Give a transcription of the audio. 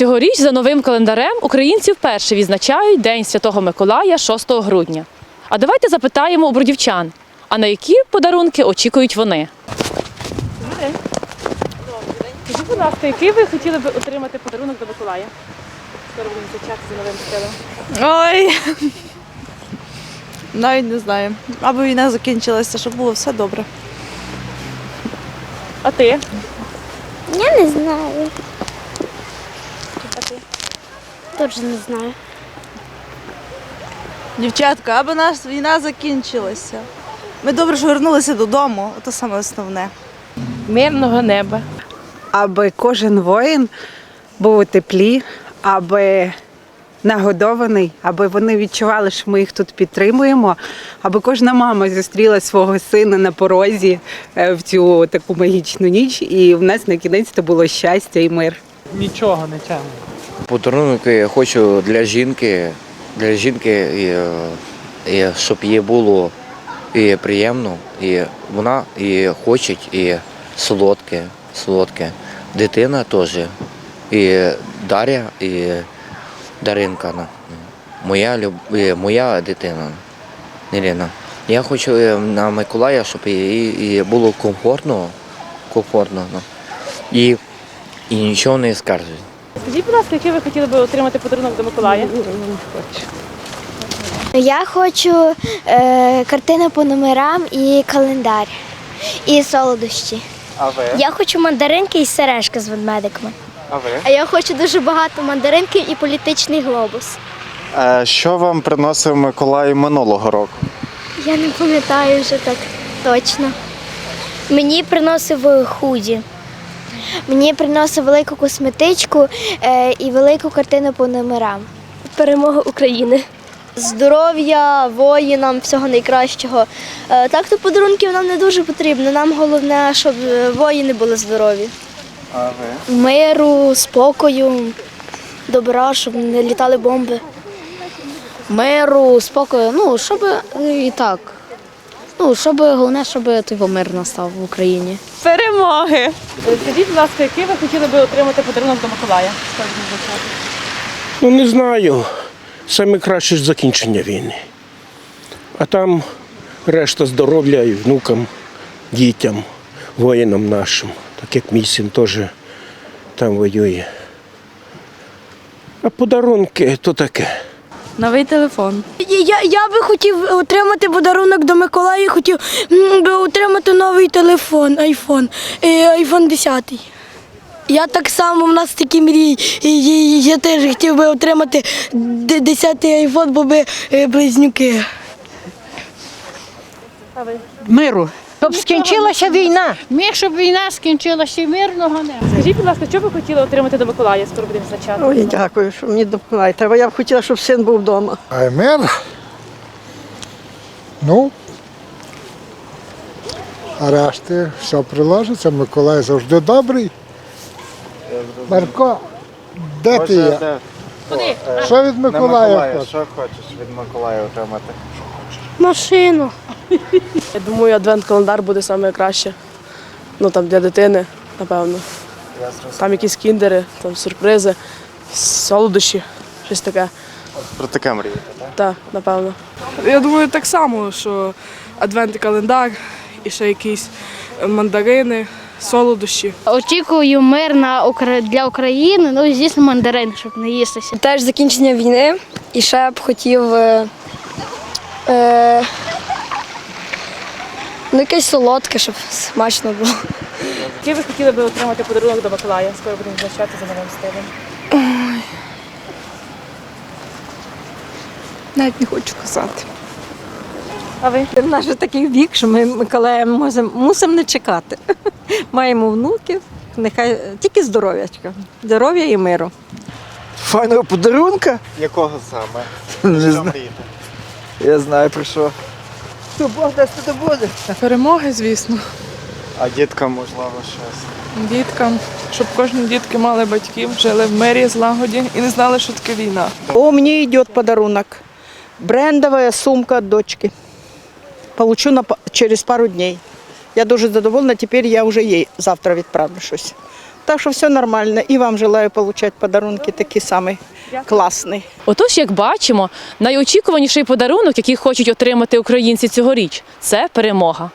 Цьогоріч за новим календарем українці вперше відзначають День Святого Миколая 6 грудня. А давайте запитаємо у бродівчан, а на які подарунки очікують вони? Скажіть, будь ласка, який ви хотіли б отримати подарунок до Миколая? Скоро будемо зустрічатися за новим стилем. Ой. Навіть не знаю. Аби війна закінчилася, щоб було все добре. А ти? Я не знаю. Теж не знаю. Дівчатка, аби нас війна закінчилася. Ми добре що вернулися додому, це саме основне. мирного неба. аби кожен воїн був у теплі, аби нагодований, аби вони відчували, що ми їх тут підтримуємо, аби кожна мама зустріла свого сина на порозі е, в цю таку магічну ніч, і в нас на кінець то було щастя і мир. Нічого не тягне. Подарунок я хочу для жінки, для жінки, і, е, і щоб їй було і приємно, і вона і хоче, і солодке, солодке. Дитина теж. І Дар'я, і Даринка. Моя, моя дитина. Ірина. Я хочу е, на Миколая, щоб їй було комфортно, комфортно. ну. І, і нічого не скаржить. Скажіть, будь ласка, який ви хотіли б отримати подарунок до Миколая? Я хочу е, картину по номерам і календар. І солодощі. А ви? Я хочу мандаринки і сережки з ведмедиками. А ви? А я хочу дуже багато мандаринків і політичний глобус. Е, що вам приносив Миколай минулого року? Я не пам'ятаю вже так точно. Мені приносив худі. Мені приносив велику косметичку е, і велику картину по номерам. Перемога України. Здоров'я воїнам, всього найкращого. Е, так то подарунків нам не дуже потрібно. Нам головне, щоб е, воїни були здорові. А ви? Миру, спокою, добра, щоб не літали бомби. Миру, спокою. Ну, щоб і так. Ну, щоб головне, щоб той мир настав в Україні. Перемоги! Е, Скажіть, будь ласка, який ви хотіли б отримати подарунок до Миколая? Ну, не знаю. Саме краще ж закінчення війни. А там решта здоров'я і внукам, дітям, воїнам нашим, так як мій син теж там воює. А подарунки то таке. Новий телефон. Я, я би хотів отримати подарунок до Миколая, хотів би отримати новий телефон, айфон, е, айфон 10. Я так само, в нас такі мрії. І, і я теж хотів би отримати 10-й айфон, бо ми е, близнюки. Миру. Щоб скінчилася війна. Міг, щоб війна скінчилася і мирного неба. Скажіть, будь ласка, що ви хотіли отримати до Миколая? Скоро будемо зустрічатися. Ой, дякую, що мені допомагає. Треба. Я б хотіла, щоб син був вдома. А мир? Ну, а решти все приложиться. Миколай завжди добрий. Марко, де ти є? Що від Миколая хочеш? що хочеш від Миколая отримати? Машину. Я думаю, адвент-календар буде найкраще. Ну там для дитини, напевно. Там якісь кіндери, там сюрпризи, солодощі, щось таке. Про таке мрієте, так? Так, напевно. Я думаю, так само, що адвент календар і ще якісь мандарини, солодощі. Очікую мир на Укра- для України, ну і звісно мандарин, щоб не їстися. Теж закінчення війни і ще б хотів е, е, ну, якесь солодке, щоб смачно було. Який ви хотіли б отримати подарунок до Миколая? Скоро будемо зустрічатися за новим стилем. Навіть не хочу казати. А ви? В нас вже такий вік, що ми Миколая мусимо мусимо не чекати. Маємо внуків, нехай тільки здоров'ячка. Здоров'я і миру. Файного подарунка? Якого саме? Не знаю. Я знаю про що. Хто Бог дасть, то буде. Перемоги, звісно, А діткам, можливо, щось. діткам, щоб кожні дітки мали батьків, жили в мирі, злагоді і не знали, що таке війна. О, мне идет подарунок. Брендовая сумка от дочки. Получу на, па- через пару дней. Я дуже задоволена, тепер я вже їй завтра відправлю щось. Так що все нормально. І вам желаю отримати подарунки такі самі класні. Отож, як бачимо, найочікуваніший подарунок, який хочуть отримати українці цьогоріч, це перемога.